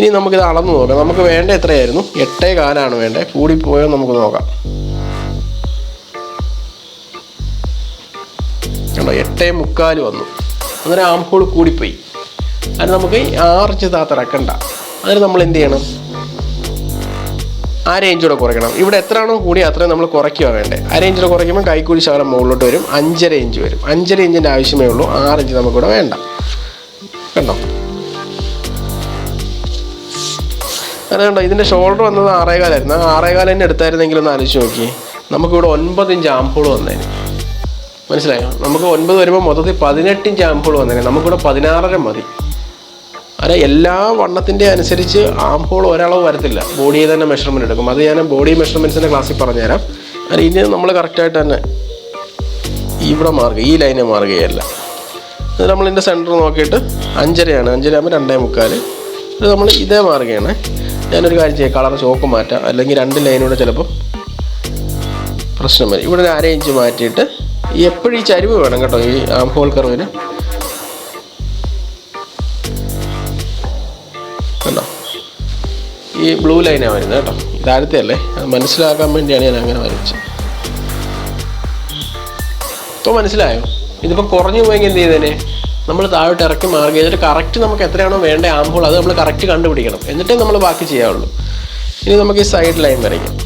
ഇനി നമുക്കിത് അളന്ന് നോക്കാം. നമുക്ക് വേണ്ട എത്രയായിരുന്നു? എട്ടേ കാലാണ് വേണ്ടത്. കൂടിപ്പോയോ നമുക്ക് നോക്കാം. എട്ടേ മുക്കാൽ വന്നു. അന്നേരം ആംഹോൾ കൂടിപ്പോയി. അത് നമുക്ക് ആർച്ച് താത്തിറക്കണ്ട അതിന് നമ്മൾ എന്ത് ചെയ്യണം? ആ റേഞ്ച് കൂടെ കുറയ്ക്കണം. ഇവിടെ എത്രയാണോ കൂടി അത്രയും നമ്മൾ കുറയ്ക്കുക വേണ്ടേ. ആ റേഞ്ചിൽ കുറയ്ക്കുമ്പോൾ കൈക്കൂലി ശകലം മുകളിലോട്ട് വരും. അഞ്ചര ഇഞ്ച് വരും. അഞ്ചര ഇഞ്ചിന്റെ ആവശ്യമേ ഉള്ളൂ. ആറ് ഇഞ്ച് നമുക്കിവിടെ വേണ്ട. കണ്ടോ? അത് കണ്ടോ ഇതിന്റെ ഷോൾഡർ വന്നത് ആറേകാലായിരുന്നു. ആ ആറേകാല തന്നെ എടുത്തായിരുന്നെങ്കിൽ ഒന്ന് ആലോചിച്ച് നോക്കി നമുക്കിവിടെ ഒൻപത് ഇഞ്ച് ആംപൂൾ വന്നേന്. മനസ്സിലായോ? നമുക്ക് ഒൻപത് വരുമ്പോൾ മൊത്തത്തിൽ പതിനെട്ട് ഇഞ്ച് ആംപൂൾ വന്നേനെ. നമുക്കിവിടെ പതിനാറര മതി. അല്ല എല്ലാ വണ്ണത്തിന്റെ അനുസരിച്ച് ആം ഹോൾ ഒരളവ് വരത്തില്ല. ബോഡിയെ തന്നെ മെഷർമെന്റ് എടുക്കും. അത് ഞാൻ ബോഡി മെഷർമെന്റ്സിന്റെ ക്ലാസ്സിൽ പറഞ്ഞുതരാം. അത് ഇനി നമ്മൾ കറക്റ്റായിട്ട് തന്നെ ഇവിടെ മാർഗം ഈ ലൈനെ മാർഗയല്ല ഇത് നമ്മൾ ഇതിന്റെ സെന്റർ നോക്കിയിട്ട് അഞ്ചരയാണ്. അഞ്ചര ആകുമ്പോൾ രണ്ടേ മുക്കാൽ ഇത് നമ്മൾ ഇതേ മാർഗയാണ് ഞാനൊരു കാര്യം ചെയ്യാം. കളർ ചോക്ക് മാറ്റാം. അല്ലെങ്കിൽ രണ്ട് ലൈനൂടെ ചിലപ്പം പ്രശ്നം വരും. ഇവിടെ ഒരു അര ഇഞ്ച് മാറ്റിയിട്ട് എപ്പോഴും ഈ ചരിവ് വേണം കേട്ടോ ഈ ആം ഹോൾ കർവിന് കണ്ടോ? ഈ ബ്ലൂ ലൈനാണ് വരുന്നത് കേട്ടോ. ഇതാഴത്തെ അല്ലേ അത് മനസ്സിലാക്കാൻ വേണ്ടിയാണ് ഞാൻ അങ്ങനെ വരച്ചത്. ഇപ്പോൾ മനസ്സിലായോ? ഇതിപ്പോൾ കുറഞ്ഞു പോയെങ്കിൽ എന്ത് ചെയ്തേനെ? നമ്മൾ താഴോട്ട് ഇറക്കി മാർഗ് ചെയ്തിട്ട് കറക്റ്റ് നമുക്ക് എത്രയാണോ വേണ്ട ആകുമ്പോൾ അത് നമ്മൾ കറക്റ്റ് കണ്ടുപിടിക്കണം. എന്നിട്ടേ നമ്മൾ ബാക്കി ചെയ്യാവുള്ളൂ. ഇനി നമുക്ക് ഈ സൈഡ് ലൈൻ വരയ്ക്കാം.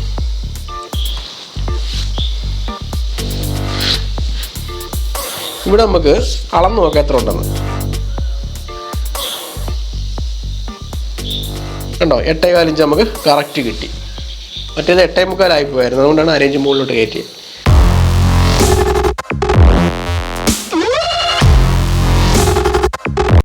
ഇവിടെ നമുക്ക് അളന്ന് നോക്കാം എത്ര ഉണ്ടെന്ന്. കണ്ടോ? എട്ടേ കാലിഞ്ച് നമുക്ക് കറക്റ്റ് കിട്ടി. മറ്റേത് എട്ടേ മുക്കാലായി പോയായിരുന്നു. അതുകൊണ്ടാണ് അരേഞ്ച് മുകളിലോട്ട് കയറ്റിയത്.